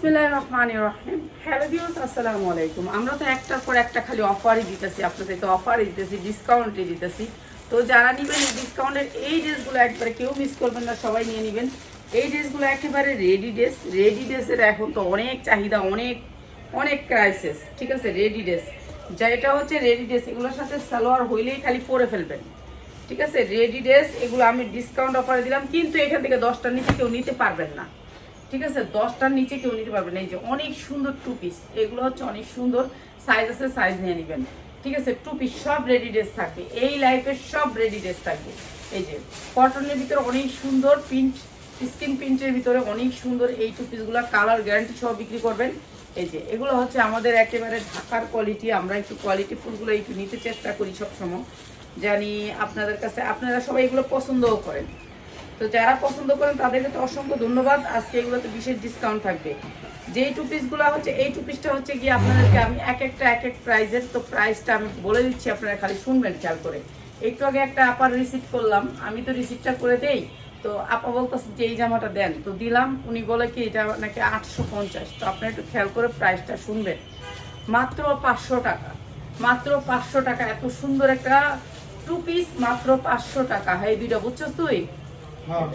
বিসমিল্লাহ রহমান রহিম। Hello views আসসালামু আলাইকুম। আমরা তো একটার পর একটা খালি অফারই দিতেছি, আপনাদেরকে অফারই দিতেছি ডিসকাউন্টই দিতেছি। তো যারা নেবেন এই ডিসকাউন্টের এই ড্রেসগুলো একবারে কেউ মিস করবেন না, সবাই নিয়ে নেবেন। এই ড্রেসগুলো একেবারে রেডি ড্রেস রেডি ড্রেসের এখন তো অনেক চাহিদা, অনেক অনেক ক্রাইসিস ঠিক আছে? রেডি ড্রেস যা এটা হচ্ছে রেডি ড্রেস এগুলোর সাথে সালোয়ার হইলেই খালি পরে ফেলবেন, ঠিক আছে? রেডি ড্রেস এগুলো আমি ডিসকাউন্ট অফারে দিলাম, কিন্তু এখান থেকে দশটার নিচে কেউ নিতে পারবেন না। ঠিক আছে? দশটার নিচে কেউ নিতে পারবেন এই যে অনেক সুন্দর টু পিস এগুলো হচ্ছে অনেক সুন্দর সাইজ আছে সাইজ নিয়ে নেবেন। ঠিক আছে? টু পিস সব রেডি ড্রেস থাকবে। এই লাইফের সব রেডি ড্রেস থাকবে। এই যে কটনের ভিতরে অনেক সুন্দর প্রিন্ট স্কিন প্রিন্টের ভিতরে অনেক সুন্দর এই টু পিসগুলো কালার গ্যারান্টি সহ বিক্রি করবেন। এই যে এগুলো হচ্ছে আমাদের একেবারে ঢাকার কোয়ালিটি আমরা একটু কোয়ালিটি ফুলগুলো একটু নিতে চেষ্টা করি সবসময়। জানি আপনাদের কাছে, আপনারা সবাই এগুলো পছন্দও করেন। তো যারা পছন্দ করেন তাদেরকে তো অসংখ্য ধন্যবাদ। আজকে এগুলোতে বিশেষ ডিসকাউন্ট থাকবে। যে টু পিসগুলো হচ্ছে, এই টু পিসটা হচ্ছে গিয়ে আপনাদেরকে আমি এক একটা, এক এক প্রাইজের তো প্রাইসটা আমি বলে দিচ্ছি, আপনারা খালি শুনবেন খেয়াল করে। একটু আগে একটা আপার রিসিভ করলাম, আমি তো রিসিভটা করে দেই। তো আপা বলতেছে যে, এই জামাটা দেন। তো দিলাম, উনি বলে কি, এটা নাকি আটশো পঞ্চাশ। তো আপনারা একটু খেয়াল করে প্রাইসটা শুনবেন। মাত্র পাঁচশো টাকা। মাত্র পাঁচশো টাকা, এত সুন্দর একটা টু পিস মাত্র পাঁচশো টাকা। হ্যাঁ দুইটা বুঝছস তুই? হ্যাঁ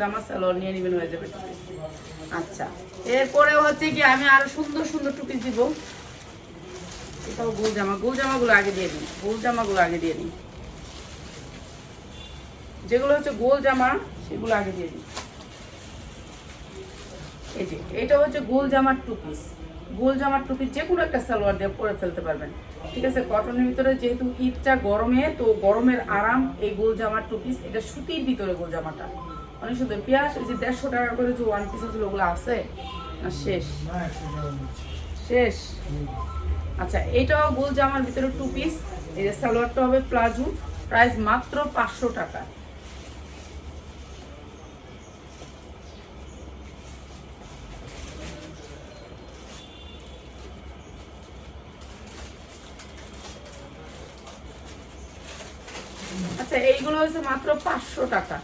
জামা। আচ্ছা এরপরে হচ্ছে কি, আমি আরও সুন্দর সুন্দর টু পিস দিব। এটাও গোল জামা। গোল আগে দিয়ে দিই গোল জামাগুলো আগে দিয়ে দিই যেগুলো হচ্ছে গোল জামা সেগুলো আগে দিয়ে দিই। এই যে, এটা হচ্ছে গোল জামার টু পিস গোল জামার টু পিস যে কোনো একটা সালোয়ার দিয়ে পরে ফেলতে পারবেন। ঠিক আছে কটনের ভিতরে যেহেতু ঈদটা গরমে, তো গরমের আরাম এই গোল জামার টু পিস এটা সুতির ভিতরে গোল জামাটা। অনেক সুন্দর। পেঁয়াজ, এই যে দেড়শো টাকা করে যে ওয়ান পিস আছে, ওগুলো আছে? না, শেষ। শেষ। আচ্ছা এটাও গোল জামার ভিতরে টু পিস এই যে সালোয়ারটা হবে প্লাজো। প্রাইস মাত্র পাঁচশো টাকা। এইগুলো মাত্র পাঁচশো টাকা।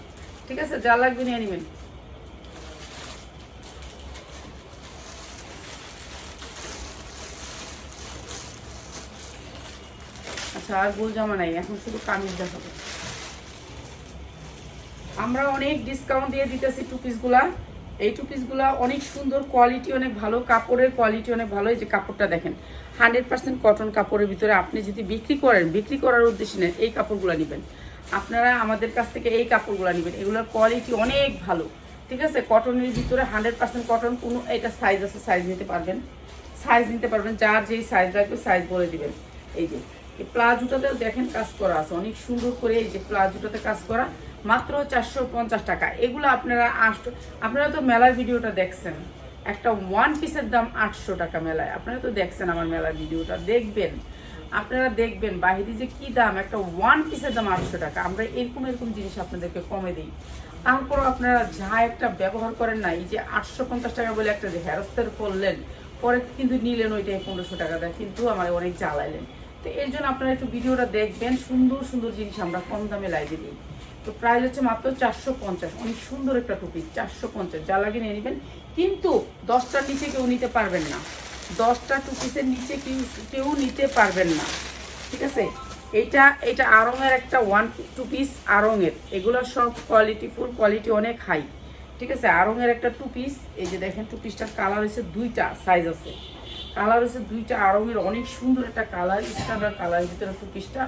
ঠিক আছে? যা লাগবে নিয়ে নেবেন। আচ্ছা আর গোল জামা নাই। এখন শুধু কামিজ দেখাবো। আমরা অনেক ডিসকাউন্ট দিয়ে দিতেছি টু পিসগুলা এই টু পিসগুলা অনেক সুন্দর কোয়ালিটি অনেক ভালো। কাপড়ের কোয়ালিটি অনেক ভালো। এই যে কাপড়টা দেখেন হান্ড্রেড পার্সেন্ট কটন কাপড়ের ভিতরে আপনি যদি বিক্রি করেন, বিক্রি করার উদ্দেশ্যে নেন এই কাপড়গুলো নেবেন। আপনারা আমাদের কাছ থেকে এই কাপড়গুলো নেবেন। এগুলোর কোয়ালিটি অনেক ভালো। ঠিক আছে? কটনের ভিতরে হান্ড্রেড পার্সেন্ট কটন কোনো এটা সাইজ আছে সাইজ নিতে পারবেন। সাইজ নিতে পারবেন, যার যেই সাইজ লাগবে সাইজ বলে দিবেন। এই যে, এই প্লাজোটাতেও দেখেন কাজ করা আছে। অনেক সুন্দর করে এই যে প্লাজোটাতে কাজ করা। মাত্র চারশো পঞ্চাশ টাকা। এগুলো আপনারা আট আপনারা তো মেলার ভিডিওটা দেখছেন। একটা ওয়ান পিসের দাম আটশো টাকা মেলায়। আপনারা তো দেখছেন আমার মেলার ভিডিওটা। দেখবেন। আপনারা দেখবেন বাহিরে যে কি দাম, একটা ওয়ান পিসের দাম আটশো টাকা। আমরা এরকম এরকম জিনিস আপনাদেরকে কমে দিই। তারপর আপনারা যা একটা ব্যবহার করেন না, এই যে আটশো পঞ্চাশ টাকা বলে একটা যে হেরস্তের করলেন, পরে কিন্তু নিলেন ওইটাই পনেরোশো টাকা দেয় কিন্তু আমার অনেক জ্বালাইলেন। তো এর জন্য আপনারা একটু ভিডিওটা দেখবেন, সুন্দর সুন্দর জিনিস আমরা কম দামে লাইভে দিই। তো প্রাইস হচ্ছে মাত্র চারশো পঞ্চাশ, অনেক সুন্দর একটা টুপি চারশো পঞ্চাশ, যা লাগে নিয়ে নেবেন। কিন্তু দশটার নিচে কেউ নিতে পারবেন না। দশটা টুপিসের নিচে কেউ কেউ নিতে পারবেন না। ঠিক আছে? এইটা এটা আরঙের একটা ওয়ান টু পিস আরঙের এগুলো সব কোয়ালিটি ফুল কোয়ালিটি অনেক হাই ঠিক আছে? আরঙের একটা টু পিস এই যে দেখেন টু পিসটার কালার হচ্ছে দুইটা সাইজ আছে। কালার হচ্ছে দুইটা আরঙের অনেক সুন্দর একটা কালার স্ট্যান্ডার্ড কালারের ভিতরে টু পিসটা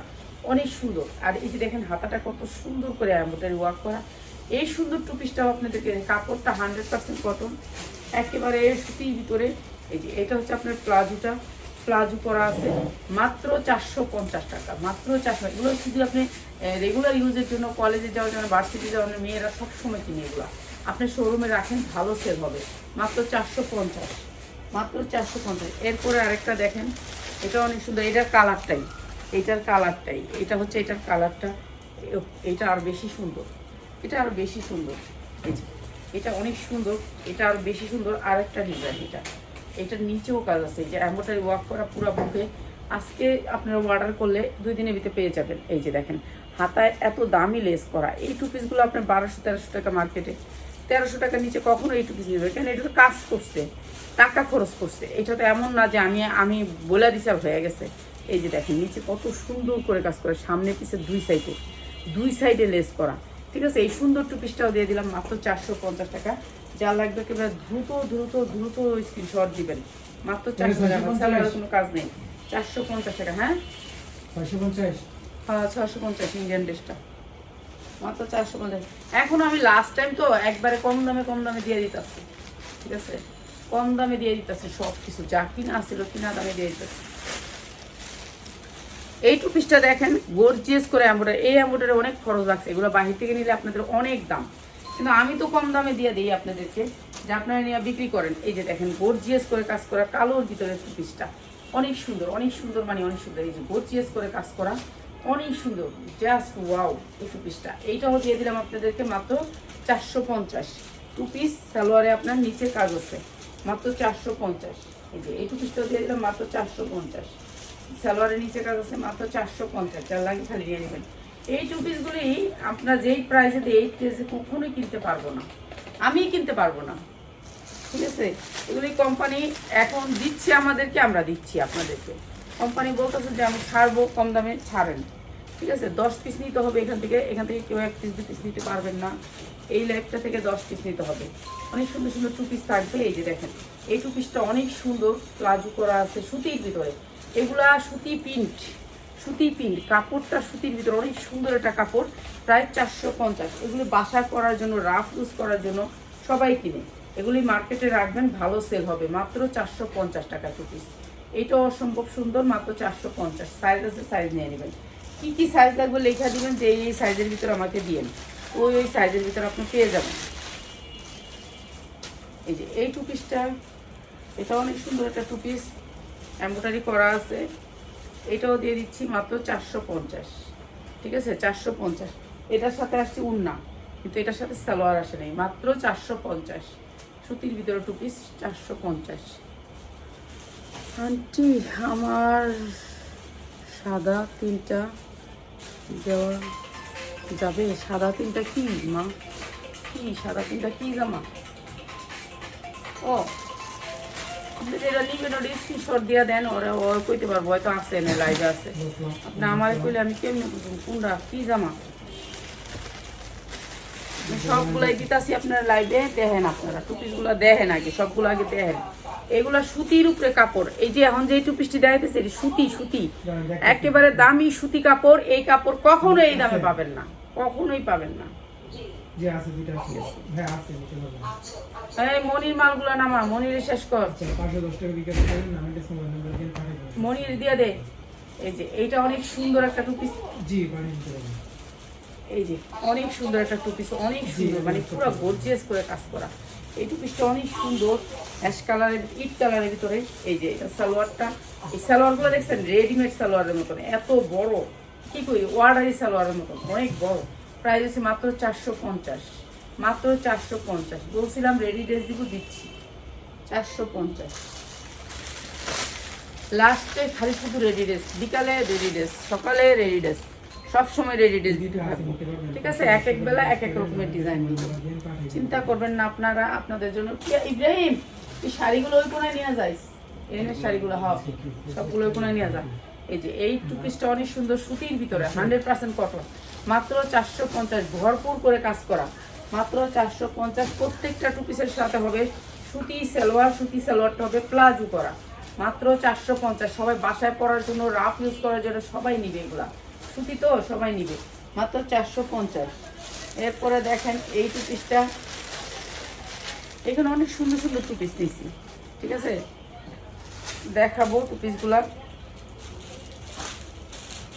অনেক সুন্দর। আর এই যে দেখেন হাতাটা কত সুন্দর করে এম্ব্রয়ডারি ওয়ার্ক করা। এই সুন্দর টু পিসটাও আপনাদেরকে, কাপড়টা হান্ড্রেড পার্সেন্ট কটন একেবারে সুতির ভিতরে এই যে, এটা হচ্ছে আপনার প্লাজোটা। প্লাজো করা আছে মাত্র চারশো পঞ্চাশ টাকা, মাত্র চারশো। এগুলো শুধু আপনি রেগুলার ইউজের জন্য কলেজে যাওয়ার জন্য ভার্সিটি যাওয়ার জন্য মেয়েরা সবসময় কিনে এগুলো। আপনি শোরুমে রাখেন, ভালো সেল হবে। মাত্র চারশো পঞ্চাশ, মাত্র চারশো পঞ্চাশ। এরপরে আরেকটা দেখেন, এটা অনেক সুন্দর, এটার কালারটাই এটার কালারটাই এটা হচ্ছে এটার কালারটা এটা আরও বেশি সুন্দর, এটা আরও বেশি সুন্দর। এটা অনেক সুন্দর, এটা আরও বেশি সুন্দর, আরেকটা ডিজাইন এটা। এটার নিচেও কাজ আছে যে এম্বোটারি ওয়ার্ক করা পুরো বুকে। আজকে আপনারা অর্ডার করলে দুই দিনের ভিতরে পেয়ে যাবেন। এই যে দেখেন, হাতায় এত দামি লেস করা। এই টু পিসগুলো আপনার বারোশো, তেরোশো টাকা মার্কেটে তেরোশো টাকার নিচে কখনো এই টু পিস নেবে কেন? এটা তো কাজ করছে, টাকা খরচ করছে। এটা তো এমন না যে আমি আমি বলে দিছি হয়ে গেছে। এই যে দেখেন, নিচে কত সুন্দর করে কাজ করে। সামনে পিছে দুই সাইডে দুই সাইডে লেস করা। ঠিক আছে এই সুন্দর টু পিসটাও দিয়ে দিলাম মাত্র চারশো পঞ্চাশ টাকা। যা লাগবে একেবারে দ্রুত দ্রুত দ্রুত স্ক্রিনশট দিবেন। মাত্র চারশো টাকা স্যালারের কোনো কাজ নেই। চারশো পঞ্চাশ টাকা হ্যাঁ? ছয়শো পঞ্চাশ। হ্যাঁ ছশো পঞ্চাশ ইন্ডিয়ান ড্রেসটা মাত্র চারশো পঞ্চাশ। এখন আমি লাস্ট টাইম তো একবারে কম দামে কম দামে দিয়ে দিতেছি। ঠিক আছে? কম দামে দিয়ে দিতেছে সব কিছু যা কিনা আসছিল কিনা দামে দিয়ে দিতেছে। এই টু পিসটা দেখেন গর্জিয়াস করে অ্যাম্বোডারি এই অ্যাম্বোডারি অনেক খরচ লাগছে। এগুলো বাহির থেকে নিলে আপনাদের অনেক দাম। কিন্তু আমি তো কম দামে দিয়ে দিই আপনাদেরকে, যে আপনারা নিয়ে বিক্রি করেন। এই যে দেখেন গর্জিয়াস করে কাজ করা কালোর ভিতরে টু পিসটা অনেক সুন্দর অনেক সুন্দর মানে অনেক সুন্দর। এই যে গর্জিয়াস করে কাজ করা, অনেক সুন্দর। জাস্ট ওয়াও এই টু পিসটা এইটাও দিয়ে দিলাম আপনাদেরকে মাত্র চারশো পঞ্চাশ। টু পিস সালোয়ারে আপনার নিচে কাজ আছে, মাত্র চারশো পঞ্চাশ। এই যে এই টু পিসটাও দিয়ে দিলাম মাত্র চারশো পঞ্চাশ। সালোয়ারের নিচে কাজ আছে মাত্র চারশো পঞ্চাশ, যার লাগে খালি নিয়ে নেবেন। এই টু পিসগুলি আপনার যেই প্রাইসে দিয়ে এই প্রাইসে কখনোই কিনতে পারব না। আমি কিনতে পারব না। ঠিক আছে? এগুলি কোম্পানি এখন দিচ্ছে আমাদেরকে, আমরা দিচ্ছি আপনাদেরকে। কোম্পানি বলতেছে যে আমি ছাড়বো, কম দামে ছাড়েন। ঠিক আছে? দশ পিস নিতে হবে এখান থেকে এখান থেকে কেউ এক পিস দু পিস নিতে পারবেন না। এই লাইফটা থেকে দশ পিস নিতে হবে। অনেক সুন্দর সুন্দর টু পিস থাকবে, এই যে দেখেন। এই টু পিসটা অনেক সুন্দর, প্লাজো করা আছে, সুতির ভিতরে। এগুলা সুতি প্রিন্ট সুতি প্রিন্ট কাপড়টা সুতির ভিতরে, অনেক সুন্দর একটা কাপড়, প্রায় চারশো পঞ্চাশ। এগুলি বাসা করার জন্য রাফ ইউজ করার জন্য সবাই কিনে। এগুলি মার্কেটে রাখবেন, ভালো সেল হবে। মাত্র চারশো পঞ্চাশ টাকা টু পিস এইটাও অসম্ভব সুন্দর, মাত্র চারশো পঞ্চাশ। সাইজ আছে সাইজ নিয়ে নেবেন। কী কী সাইজ লাগবে লেখা দিবেন, যে এই এই সাইজের ভিতরে আমাকে দিয়েন ওই ওই সাইজের ভিতরে আপনি পেয়ে যাবেন। এই যে, এই টু পিসটা এটা অনেক সুন্দর একটা টু পিস এম্ব্রয়ডারি করা আছে। এটাও দিয়ে দিচ্ছি মাত্র চারশো পঞ্চাশ। ঠিক আছে? চারশো পঞ্চাশ। এটার সাথে আসছে উন্না, কিন্তু এটার সাথে সালোয়ার আসে নাই। মাত্র চারশো পঞ্চাশ। সুতির ভিতরে টু পিস চারশো পঞ্চাশ। আন্টি, আমার সাদা তিনটা দেওয়া যাবে। সাদা তিনটা কি, মা? কি, সাদা তিনটা কি জামা? ও দেখেন আগে দেখেন। এগুলা সুতির উপরে কাপড়, এই যে এখন যে টুপিসটি দেখাইতেছে সুতি সুতি। একেবারে দামি সুতি কাপড়, এই কাপড় কখনো এই দামে পাবেন না, কখনোই পাবেন না। যে আছে দুইটা আছে হ্যাঁ আছে নিতে পারবেন এই মনির মালগুলো নামা মনির শেষ কর। পাঁচশো দশ টাকা বিকাশ করেন আমি একটা মোবাইল নাম্বার দিয়ে পাঠিয়ে মনির দিয়ে দে। এই যে এইটা অনেক সুন্দর একটা টুপিস জি পাঠিয়ে দিতে পারবেন। এই যে অনেক সুন্দর একটা টুপিস অনেক সুন্দর মানে পুরো গর্জিয়াস করে কাজ করা। এই অনেক সুন্দর অ্যাশ কালারের ইট কালারের ভিতরে। এই যে এটা সালোয়ারটা। এই সালোয়ারগুলো দেখছেন রেডিমেড সালোয়ারের মতন এত বড়। কি করি ওয়ার্ডারি সালোয়ারের মতন অনেক বড়। প্রাইস আছে মাত্র চারশো পঞ্চাশ। মাত্র চারশো পঞ্চাশ। বলছিলাম রেডি ড্রেস দিব, দিচ্ছি। চারশো পঞ্চাশ। লাস্টে খালি শুধু রেডি ড্রেস বিকালে রেডি ড্রেস সকালে রেডি ড্রেস সবসময় রেডি ড্রেস দিতে পারবেন ঠিক আছে? এক এক বেলা এক এক রকমের ডিজাইন দিব। চিন্তা করবেন না আপনারা, আপনাদের জন্য। ইব্রাহিম, এই শাড়িগুলো ওই কোনায় নিয়ে যাইস এনে শাড়িগুলো হও সবগুলো ওই কোনায় নিয়ে যা। এই যে, এই টু পিসটা অনেক সুন্দর সুতির ভিতরে হান্ড্রেড পার্সেন্ট কটন মাত্র চারশো পঞ্চাশ, ভরপুর করে কাজ করা। মাত্র চারশো পঞ্চাশ, প্রত্যেকটা টু পিসের সাথে হবে সুতি সালোয়ার, সুতি সালোয়ারটা হবে প্লাজো করা। মাত্র চারশো পঞ্চাশ, সবাই বাসায় পরার জন্য রাফ ইউজ করার জন্য সবাই নিবে এগুলা। সুতি তো সবাই নিবে। মাত্র চারশো পঞ্চাশ। এরপরে দেখেন এই টু। পিসটা এখানে অনেক সুন্দর সুন্দর টু পিস নিয়েছি। ঠিক আছে? দেখাবো টু পিসগুলা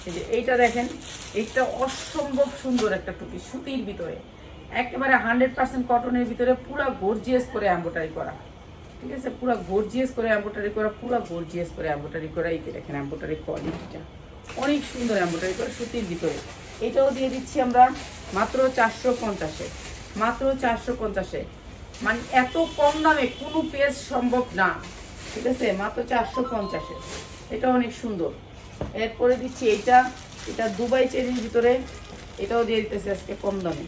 এই যে এইটা দেখেন, এইটা অসম্ভব সুন্দর একটা টুপি, সুতির ভিতরে। একেবারে হান্ড্রেড পার্সেন্ট কটনের ভিতরে পুরো গর্জিয়াস করে এম্বোটারি করা। ঠিক আছে? পুরো গর্জিয়াস করে এম্বোটারি করা, পুরো গর্জিয়াস করে এম্বোটারি করা। এই যে দেখেন এম্বোটারি কোয়ালিটিটা অনেক সুন্দর এম্বোটারি করা সুতির ভিতরে। এটাও দিয়ে দিচ্ছি আমরা মাত্র চারশো পঞ্চাশে। মাত্র চারশো পঞ্চাশে। মানে এত কম দামে কোনো পেজ সম্ভব না। ঠিক আছে? মাত্র চারশো পঞ্চাশে। এটা অনেক সুন্দর। এরপরে দিচ্ছি এইটা এটা দুবাই চেরির ভিতরে। এটাও দিয়ে দিতেছে আজকে কম দামে।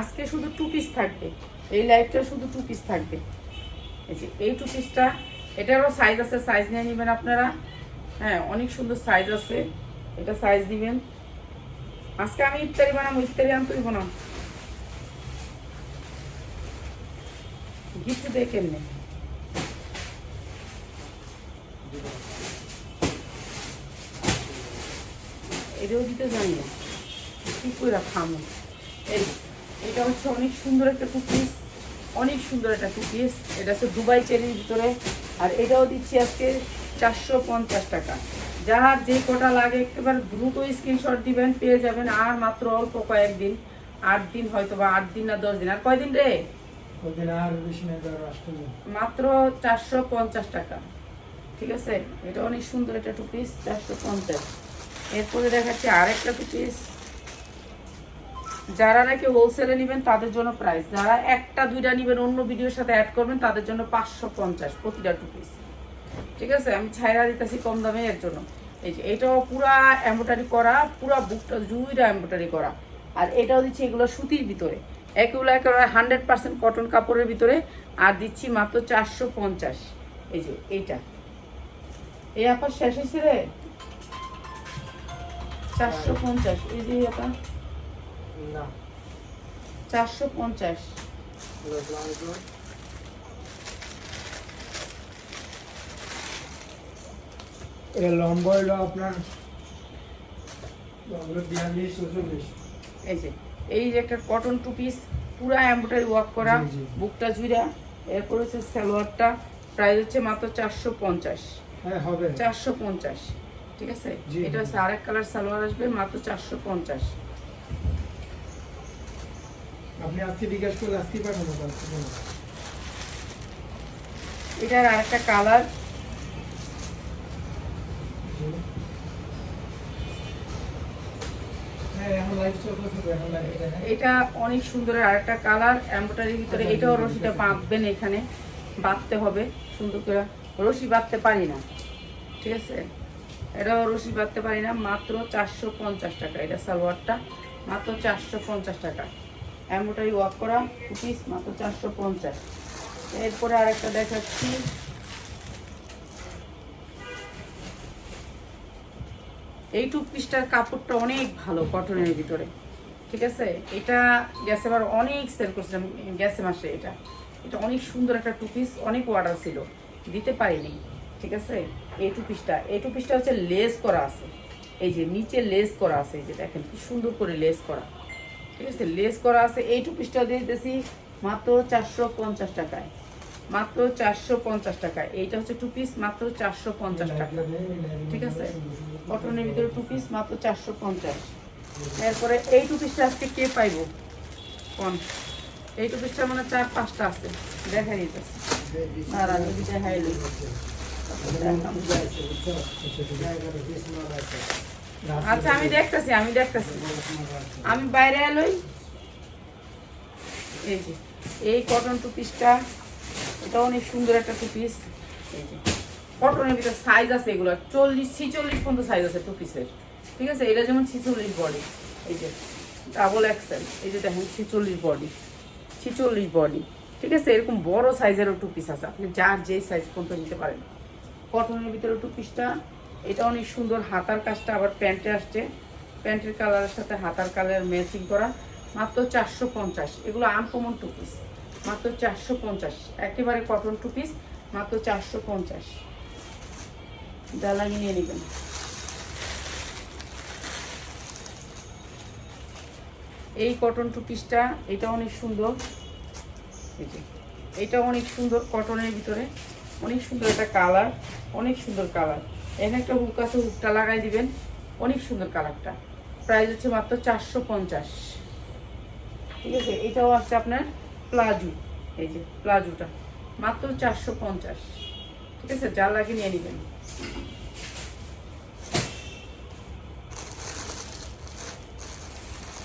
আজকে শুধু টু পিস থাকবে। এই লাইফটা শুধু টু পিস থাকবে। এই এই টু পিসটা এটারও সাইজ আছে সাইজ নিয়ে নেবেন আপনারা। হ্যাঁ অনেক সুন্দর সাইজ আছে। এটা সাইজ দিবেন। আজকে আমি ইফতারি বানাবো, ইফতারি আনতেই দিব গিফট দিয়ে কেমনে এটাও দিতে জানি না। কি করে খামো। এটা হচ্ছে অনেক সুন্দর একটা কুকিজ। অনেক সুন্দর একটা কুকিজ। এটা হচ্ছে দুবাই চেরির ভিতরে। আর এটাও দিচ্ছি আজকে চারশো পঞ্চাশ টাকা। যার যে কটা লাগে একেবারে দ্রুত স্ক্রিনশট দিবেন, পেয়ে যাবেন। আর মাত্র অল্প কয়েকদিন, আট দিন হয়তো বা আট দিন না দশ দিন। আর কয়দিন রে? মাত্র চারশো পঞ্চাশ টাকা। ঠিক আছে? এটা অনেক সুন্দর একটা টু পিস চারশো পঞ্চাশ। এরপরে দেখাচ্ছি আরেকটা টু পিস যারা নাকি হোলসেলে নেবেন, তাদের জন্য প্রাইস যারা একটা, দুইটা নেবেন, অন্য ভিডিওর সাথে অ্যাড করবেন, তাদের জন্য পাঁচশো পঞ্চাশ প্রতিটা টু পিস ঠিক আছে? আমি ছাইরা দিতেছি কম দামে এর জন্য। এই যে, এটাও পুরা এম্ব্রয়ডারি করা, পুরা বুকটা দুইটা এম্ব্রয়ডারি করা। আর এটাও দিচ্ছি এগুলো সুতির ভিতরে। এগুলো একেবারে হান্ড্রেড পার্সেন্ট কটন কাপড়ের ভিতরে আর দিচ্ছি মাত্র চারশো পঞ্চাশ। এই যে এইটা। এই আপনার শেষ হয়েছে রে? চারশো পঞ্চাশ। এই যে আপনার না। চারশো পঞ্চাশ। এটা লম্বা হলো আপনার বিয়াল্লিশ এই যে। এই যে একটা কটন টু পিস পুরা এম্ব্রয়ডারি ওয়ার্ক করা। বুকটা জুড়া এরপর হচ্ছে সালোয়ারটা প্রাইস হচ্ছে মাত্র চারশো পঞ্চাশ। হ্যাঁ হবে। চারশো পঞ্চাশ ঠিক আছে? এটা হচ্ছে আরেক কালার সালোয়ার আসবে মাত্র চারশো পঞ্চাশ। আপনি আজকে জিজ্ঞাসা করলে আজকে পাঠানো কালকে কোনো। এটার আরেকটা কালার এটা অনেক সুন্দর আর একটা কালার এম্ব্রয়ডারির ভিতরে এটাও রশিটা বাঁধবেন এখানে বাঁধতে হবে সুন্দর করে। রশি বাঁধতে পারি না ঠিক আছে? এটাও রশি বাঁধতে পারি না মাত্র চারশো পঞ্চাশ টাকা এটা সালোয়ারটা মাত্র চারশো পঞ্চাশ টাকা। এম্ব্রয়ডারি ওয়ার্ক করা পিস মাত্র চারশো পঞ্চাশ। এরপরে আরেকটা দেখাচ্ছি। এই টু পিসটার কাপড়টা অনেক ভালো, কটনের ভিতরে। ঠিক আছে? এটা গ্যাসে আবার অনেক সেল করছিলাম গ্যাসে মাসে এটা। এটা অনেক সুন্দর একটা টু পিস অনেক অর্ডার ছিল। দিতে পারিনি, ঠিক আছে? এই টু পিসটা এই টু পিসটা হচ্ছে লেস করা আছে। এই যে নিচে লেস করা আছে, এই যে দেখেন কি সুন্দর করে লেস করা। ঠিক আছে? লেস করা আছে, এই টু পিসটা দিয়ে দিতেছি মাত্র চারশো পঞ্চাশ টাকায়। মাত্র চারশো পঞ্চাশ টাকা। এইটা হচ্ছে টু পিস মাত্র চারশো পঞ্চাশ টাকা। ঠিক আছে? কটনের ভিতরে টু পিস মাত্র চারশো পঞ্চাশ। এরপরে এই টু পিসটা আজকে কে পাইব? কোন? এই টু পিসটা মানে চার পাঁচটা আছে। দেখা দিতেছে। আচ্ছা আমি দেখতেছি আমি দেখতেছি। আমি বাইরে এলোই। এই যে, এই কটন টু পিসটা এটা অনেক সুন্দর একটা টু পিস এই যে কটনের ভিতরে সাইজ আছে এগুলো। চল্লিশ, ছিচল্লিশ পর্যন্ত সাইজ আছে টু পিসের ঠিক আছে? এটা যেমন ছিচল্লিশ বডি এই যে ডাবল এক্সেল এই যে দেখেন, ছিচল্লিশ বডি ছিচল্লিশ বডি ঠিক আছে? এরকম বড় সাইজেরও টু পিস আছে। আপনি যার যেই সাইজ পর্যন্ত নিতে পারেন। কটনের ভিতরে টু পিসটা এটা অনেক সুন্দর হাতার কাজটা আবার প্যান্টে আসছে। প্যান্টের কালারের সাথে হাতার কালার ম্যাচিং করা। মাত্র চারশো পঞ্চাশ। এগুলো আনকমন টু পিস মাত্র চারশো পঞ্চাশ। একেবারে কটন টু পিস মাত্র চারশো পঞ্চাশ। জ্বালানি নিয়ে নেবেন। এই কটন টু পিসটা এটা অনেক সুন্দর। এটা অনেক সুন্দর কটনের ভিতরে। অনেক সুন্দর একটা কালার অনেক সুন্দর কালার এখানে একটা হুক আছে হুকটা লাগাই দিবেন। অনেক সুন্দর কালারটা প্রাইস হচ্ছে মাত্র চারশো পঞ্চাশ। ঠিক আছে, এটাও আছে আপনার প্লাজো, এই যে প্লাজোটা, মাত্র চারশো পঞ্চাশ। ঠিক আছে, যা লাগে নিয়ে নেবেন।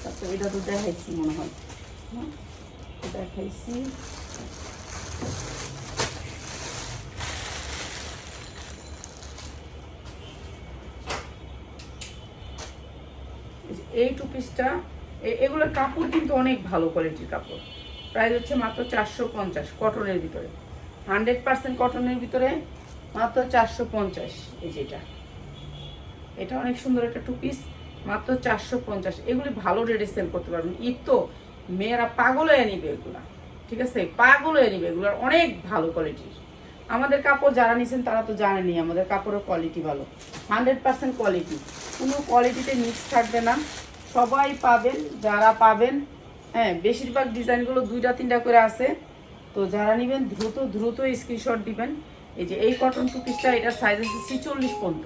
তারপর এটা তো দেখাইছি মনে হয়। দেখাইছি। এই যে, এই টু পিসটা এগুলোর কাপড় কিন্তু অনেক ভালো কোয়ালিটির কাপড়। প্রাইস হচ্ছে মাত্র চারশো পঞ্চাশ কটনের ভিতরে। হান্ড্রেড পার্সেন্ট কটনের ভিতরে মাত্র চারশো পঞ্চাশ এই যেটা এটা। অনেক সুন্দর একটা টু পিস মাত্র চারশো পঞ্চাশ। এগুলি ভালো রেটে সেল করতে পারবেন। ঈদ তো মেয়েরা পাগল হয়ে নিবে এগুলা, ঠিক আছে? পাগল হয়ে নিবে এগুলোর অনেক ভালো কোয়ালিটির আমাদের কাপড় যারা নিছেন তারা তো জানেনি আমাদের কাপড়ের কোয়ালিটি ভালো। হান্ড্রেড পার্সেন্ট কোয়ালিটি কোনো কোয়ালিটিতে মিক্স থাকবে না। সবাই পাবেন, যারা পাবেন হ্যাঁ বেশিরভাগ ডিজাইনগুলো দুইটা, তিনটা করে আছে। তো যারা নেবেন, দ্রুত দ্রুত স্ক্রিনশট দিবেন। এই যে এই কটন টু পিসটা এটার সাইজ আছে ছিচল্লিশ পর্যন্ত।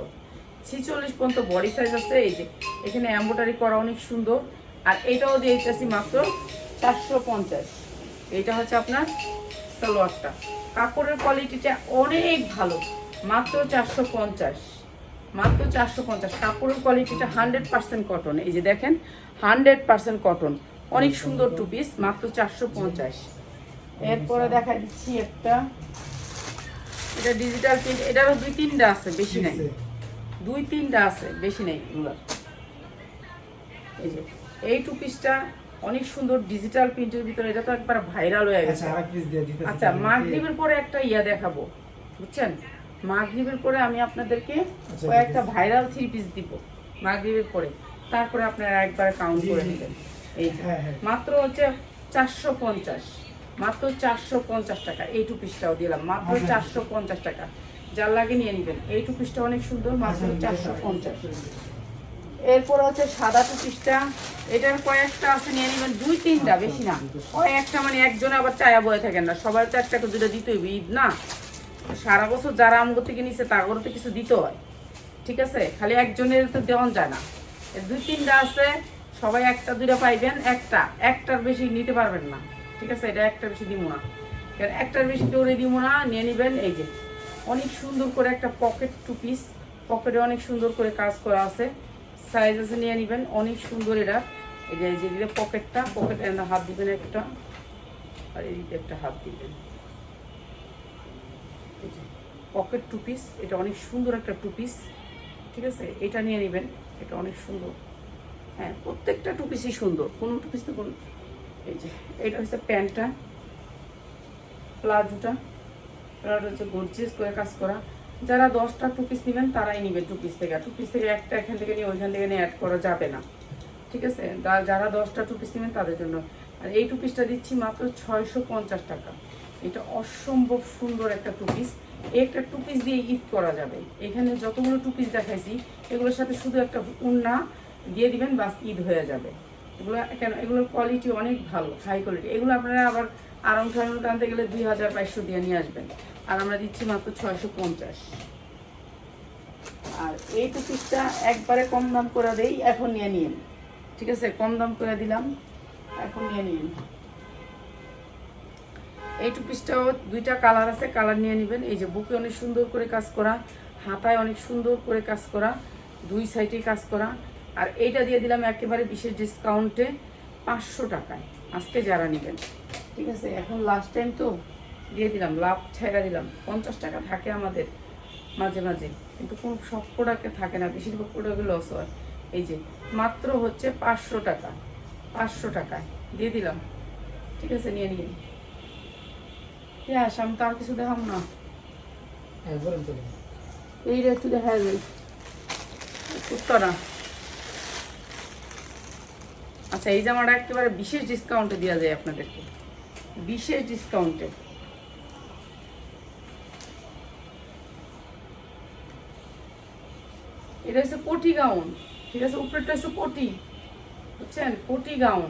ছিচল্লিশ পর্যন্ত বডি সাইজ আছে, এই যে এখানে এম্বোটারি করা অনেক সুন্দর। আর এটাও দিয়ে দিতেছি মাত্র চারশো পঞ্চাশ। এইটা হচ্ছে আপনার সালোয়ারটা। কাপড়ের কোয়ালিটিটা অনেক ভালো, মাত্র চারশো পঞ্চাশ। মাত্র চারশো পঞ্চাশ। কাপড়ের কোয়ালিটিটা হান্ড্রেড পার্সেন্ট কটন এই যে দেখেন হান্ড্রেড পার্সেন্ট কটন অনেক সুন্দর টু পিস মাত্র চারশো পঞ্চাশ। এরপরে দেখা দিচ্ছি একটা। এটা ডিজিটাল প্রিন্ট এটারও দুই তিনটা আছে বেশি নাই। দুই তিনটা আছে বেশি নেই এই যে এই টু পিসটা অনেক সুন্দর ডিজিটাল প্রিন্টের ভিতরে এটা তো একবার ভাইরাল হয়ে গেছে। আচ্ছা আচ্ছা মাগরিবের পরে একটা ইয়া দেখাবো বুঝছেন? মাগরিবের পরে আমি আপনাদেরকে আচ্ছা, কয়েকটা ভাইরাল থ্রি পিস দিব মাগরিবের পরে। তারপরে আপনারা একবার কাউন্ট করে। নেবেন। এই হ্যাঁ, হ্যাঁ। মাত্র হচ্ছে চারশো পঞ্চাশ। মাত্র চারশো পঞ্চাশ টাকা। এই টু পিসটাও দিলাম। মাত্র আচ্ছা। চারশো পঞ্চাশ টাকা। যার লাগে নিয়ে নেবেন। এই টু পিসটা অনেক সুন্দর মাত্র আচ্ছা, চারশো পঞ্চাশ। এরপর হচ্ছে সাদা টু। পিসটা এটার কয়েকটা আছে নিয়ে নেবেন। দুই তিনটা বেশি না। কয়েকটা মানে একজন আবার চায়া বয়ে থাকেন না। সবাই তো একটা দুটো ঈদ না। সারা বছর যারা আমগো থেকে নিছে তারপরে তো কিছু দিতে হয়। ঠিক আছে? খালি একজনের তো দেওয়া যায় না। দুই তিনটা আছে। সবাই একটা, দুইটা পাইবেন, একটা। একটার বেশি নিতে পারবেন না। ঠিক আছে? এটা একটা বেশি দিব না। কারণ একটার বেশি দৌড়ে দিব না, নিয়ে নেবেন, এই যে। অনেক সুন্দর করে একটা পকেট টু পিস। পকেটে অনেক সুন্দর করে কাজ করা আছে। সাইজ আছে, নিয়ে নেবেন। অনেক সুন্দর এটা। এই যে এই যে দিলে পকেটটা, পকেটে হাত দিবেন একটা। আর এই দিকে একটা হাত দিবেন। Pocket two piece. এটা অনেক সুন্দর একটা টু পিস। ঠিক আছে? এটা নিয়ে নেবেন। এটা অনেক সুন্দর। হ্যাঁ প্রত্যেকটা টু পিসই সুন্দর। কোনো টু পিস তো এই যে, এটা হচ্ছে প্যান্টটা, প্লাজোটা প্লাজো হচ্ছে গর্জিয়াস করে কাজ করা। যারা দশটা টু পিস নেবেন, তারাই নেবে টু পিস থেকে। টু পিস থেকে একটা এখান থেকে নিয়ে ওইখান থেকে নিয়ে অ্যাড করা যাবে না। ঠিক আছে? যারা দশটা টু পিস নেবেন, তাদের জন্য। আর এই টু পিসটা দিচ্ছি মাত্র ছয়শো পঞ্চাশ টাকা। এটা অসম্ভব সুন্দর একটা টু পিস একটা টু পিস দিয়ে ঈদ করা যাবে। এখানে যতগুলো টু পিস দেখাইছি, এগুলোর সাথে শুধু একটা উন্না দিয়ে দিবেন, বাস ঈদ হয়ে যাবে। এগুলো কেন এগুলোর কোয়ালিটি অনেক ভালো হাই কোয়ালিটি এগুলো আপনারা আবার আরাম ঠারাম টানতে গেলে দুই হাজার বাইশশো দিয়ে নিয়ে আসবেন। আর আমরা দিচ্ছি মাত্র ছয়শো পঞ্চাশ। আর এই টু পিসটা একবারে কম দাম করে দেই, এখন নিয়ে নিন। ঠিক আছে? কম দাম করে দিলাম, এখন নিয়ে নিন। এই টু পিসটাও দুইটা কালার আছে, কালার নিয়ে নেবেন। এই যে বুকে অনেক সুন্দর করে কাজ করা, হাতায় অনেক সুন্দর করে কাজ করা, দুই সাইডে কাজ করা। আর এইটা দিয়ে দিলাম একেবারে বিশেষ ডিসকাউন্টে পাঁচশো টাকায়। আজকে যারা নেবেন ঠিক আছে? এখন লাস্ট টাইম তো দিয়ে দিলাম লাভ ছেড়া দিলাম। পঞ্চাশ টাকা থাকে আমাদের মাঝে মাঝে কিন্তু কোন সব প্রোডাক্টে থাকে না বেশিরভাগ প্রোডাক্টে লস হয়। এই যে মাত্র হচ্ছে পাঁচশো টাকা পাঁচশো টাকায়। দিয়ে দিলাম ঠিক আছে? নিয়ে নিন। হ্যাঁ আমি তো আর কিছু দেখাম না? হ্যাঁ এইটা একটু দেখা যায় উত্তরা। আচ্ছা এই জামাটা একেবারে বিশেষ ডিসকাউন্টে দেওয়া যায় আপনাদেরকে। বিশেষ ডিসকাউন্টে এটা হচ্ছে পটি গাউন ঠিক আছে, উপরেরটা হচ্ছে পটি। বুঝছেন? পটি গাউন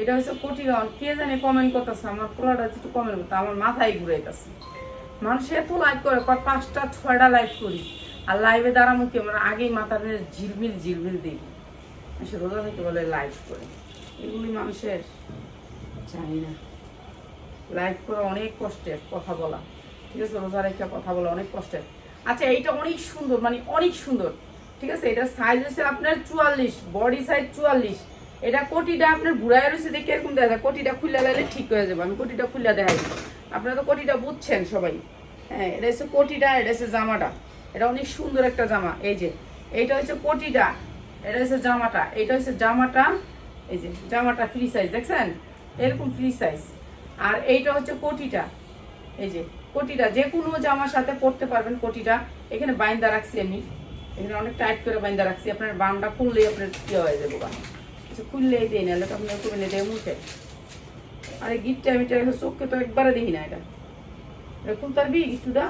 এটা হচ্ছে পটি গাউন কে জানে কমেন্ট করতেছে? আমার পোলাটা একটু কমেন্ট করতে আমার মাথায় ঘুরে ঘুরাইতেছে মানুষ এত লাইভ করে পাঁচটা, ছয়টা লাইভ করি। আর লাইভে দাঁড়ামো কি? আমরা আগেই নিয়ে ঝিলমিল ঝিলমিল দিই সে রোজা থেকে বলে লাইভ করে। এগুলি মানুষের, জানি না। লাইভ করা অনেক কষ্টের কথা বলা। ঠিক আছে? রোজা রেখে কথা বলা অনেক কষ্টের। আচ্ছা এইটা অনেক সুন্দর মানে অনেক সুন্দর। ঠিক আছে? এটা সাইজ হচ্ছে আপনার চুয়াল্লিশ বডি সাইজ চুয়াল্লিশ। এটা কোটিটা আপনার বুড়ায় রয়েছে দেখে এরকম দেখা যায়। কোটিটা খুলে লাইলে ঠিক হয়ে যাবে। আমি কোটিটা খুলে দেখাই। আপনারা তো কোটিটা বুঝছেন সবাই। হ্যাঁ এটা হচ্ছে কোটিটা, এটা হচ্ছে জামাটা। এটা অনেক সুন্দর একটা জামা। এই যে, এইটা হচ্ছে কোটিটা। এটা হচ্ছে জামাটা, এটা হচ্ছে জামাটা, এই যে জামাটা ফ্রি সাইজ দেখছেন? এরকম ফ্রি সাইজ আর এইটা হচ্ছে কোটিটা, এই যে কোটিটা, যে কোনো জামার সাথে পরতে পারবেন কোটিটা। এখানে বাইন্দা রাখছি আমি। এখানে অনেক টাইট করে বাইন্দা রাখছি। আপনার বামটা খুললেই আপনার কি হয়ে যাবে বা আচ্ছা খুললেই দিই না তো আপনার কমে দেয় মুখে। আরে গিফটটা আমি এটা চোখকে তো একবারে দেখি না এটা। এটা খুলতে পারবি গিফটটা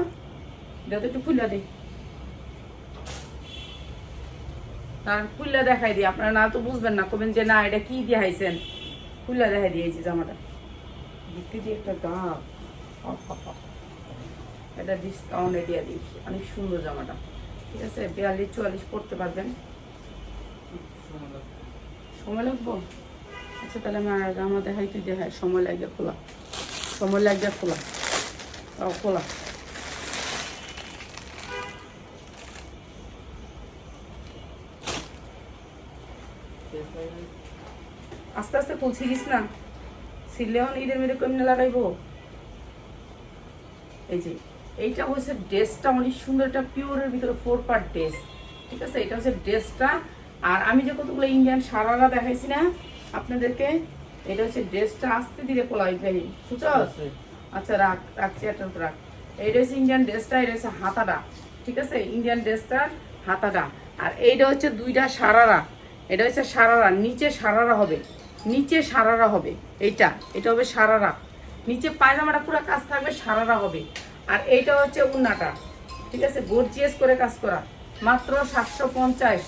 এটা তো একটু খুললা দিই। তার খুললা দেখাই দিই। আপনারা না তো বুঝবেন না কবেন যে না এটা কি দিয়ে হাইছেন? খুললা দেখাই দিয়েছি জামাটা। দেখতে দিয়ে একটা দাগ। এটা ডিসকাউন্টে দিয়ে দিই। অনেক সুন্দর জামাটা। ঠিক আছে বিয়াল্লিশ চুয়াল্লিশ পড়তে পারবেন। সময় লাগবো। আচ্ছা তাহলে আমি জামা দেখাই তুই দেখাই। সময় লাগবে খোলা। সময় লাগবে খোলা। তাও খোলা। আস্তে খুলছিলিস না। ছিলেও ঈদের মধ্যে কেমনে লাগাইবো? এই যে এইটা হচ্ছে ড্রেসটা অনেক সুন্দর একটা পিওরের ভিতরে ফোর পার্ট ড্রেস ঠিক আছে? এটা হচ্ছে ড্রেসটা। আর আমি যে কতগুলো ইন্ডিয়ান সারারা দেখাইছি না আপনাদেরকে এটা হচ্ছে ড্রেসটা আসতে দিলে পোলাই ভাই। বুঝছ আচ্ছা। রাখ রাখছি একটা রাখ। এইটা হচ্ছে ইন্ডিয়ান ড্রেসটা এটা হচ্ছে হাতাটা। ঠিক আছে? ইন্ডিয়ান ড্রেসটার হাতাটা। আর এইটা হচ্ছে দুইটা সারারা। এটা হচ্ছে সারারা নিচে সারারা হবে। নিচে সারারা হবে, এইটা, এটা হবে সারারা। নিচে পায়জামাটা পুরো কাজ থাকবে, সারারা হবে। আর এইটা হচ্ছে উন্নাটা, ঠিক আছে? গর্জিয়াস করে কাজ করা। মাত্র সাতশো পঞ্চাশ,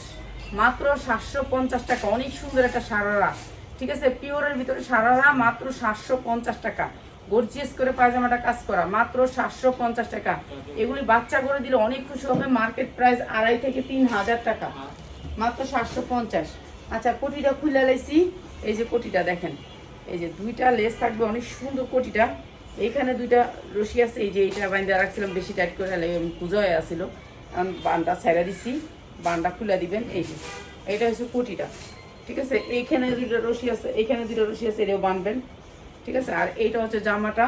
মাত্র সাতশো পঞ্চাশ টাকা, অনেক সুন্দর একটা সারারা। ঠিক আছে? পিওরের ভিতরে সারারা, মাত্র সাতশো পঞ্চাশ টাকা। গর্জিয়াস করে পায়জামাটা কাজ করা, মাত্র সাতশো পঞ্চাশ টাকা। এগুলি বাচ্চা করে দিলে অনেক খুশি হবে, মার্কেট প্রাইস আড়াই থেকে তিন হাজার টাকা। মাত্র সাতশো পঞ্চাশ। আচ্ছা কোটিটা খুলে লাইছি। এই যে কোটিটা দেখেন, এই যে দুইটা লেস থাকবে, অনেক সুন্দর কোটিটা। এইখানে দুইটা রশি আছে, এই যে এইটা বাইন্দা রাখছিলাম, বেশি টাইট করে পুজো হয়ে আসছিল কারণ বানটা ছেড়ে দিছি, বানটা খুলে দিবেন, এই যে। এইটা হচ্ছে কোটিটা, ঠিক আছে? এইখানে দুইটা রশি আছে, এইখানে দুইটা রশি আছে, এটাও বানবেন, ঠিক আছে? আর এইটা হচ্ছে জামাটা।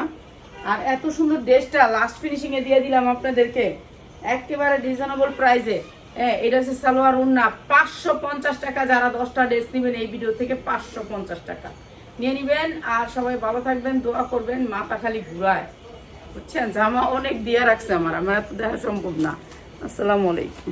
আর এত সুন্দর ড্রেসটা লাস্ট ফিনিশিংয়ে দিয়ে দিলাম আপনাদেরকে। একেবারে রিজনেবল প্রাইসে এটা হচ্ছে সালোয়ার উন্না পাঁচশো পঞ্চাশ টাকা যারা দশটা ড্রেস নেবেন এই ভিডিও থেকে পাঁচশো পঞ্চাশ টাকা। নিয়ে নিবেন আর সবাই ভালো থাকবেন, দোয়া করবেন, মাথা খালি ঘুরায়। বুঝছেন? জামা অনেক দিয়ে রাখছে আমার আমার এত দেখা সম্ভব না। আসসালামু আলাইকুম।